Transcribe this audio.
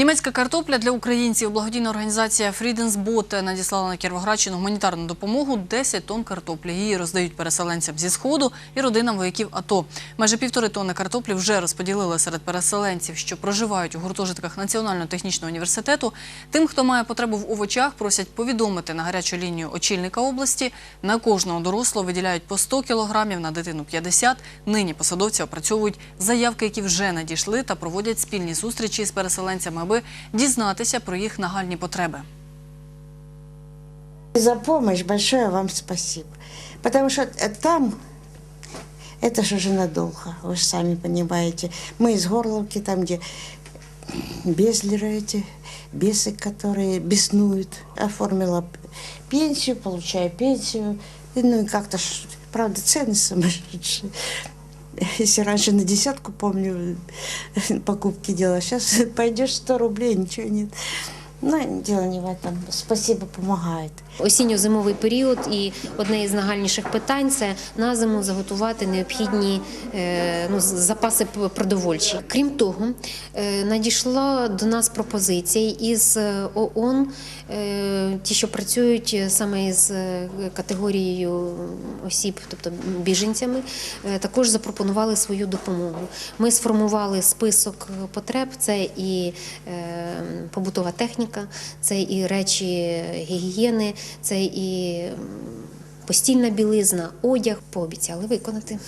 Німецька картопля для українців. Благодійна організація Friedensbote надіслала на Кіровоградщину гуманітарну допомогу 10 тонн картоплі. Її роздають переселенцям зі сходу і родинам вояків АТО. Майже півтори тонни картоплі вже розподілили серед переселенців, що проживають у гуртожитках Національного технічного університету. Тим, хто має потребу в овочах, просять повідомити на гарячу лінію очільника області. На кожного дорослого виділяють по 100 кілограмів, на дитину 50. Нині посадовці опрацьовують заявки, які вже надійшли, та проводять спільні зустрічі з переселенцями, аби дізнатися про їх нагальні потреби. За помощь большое вам спасибо. Потому что э, там это же уже надолго, вы же сами понимаете. Мы из Горловки, там, где безлеры эти, бесы, которые беснуют. Оформила п- пенсию, получаю пенсию. И, Ну и как-то, ж, правда, цены сумасшедшие. Если раньше на десятку, помню, покупки делала, сейчас пойдешь 100 рублей, ничего нет. Но дело не в этом. Спасибо, помогает. Осінньо-зимовий період, і одне із нагальніших питань це на зиму заготувати необхідні е, ну, запаси продовольчі. Крім того, е, надійшла до нас пропозиція із е, ООН, ті, що працюють саме е, категорією осіб, тобто біженцями, також запропонували свою допомогу. Ми сформували список потреб: це і побутова техніка, це і речі гігієни, це і постільна білизна, одяг. Пообіцяли виконати.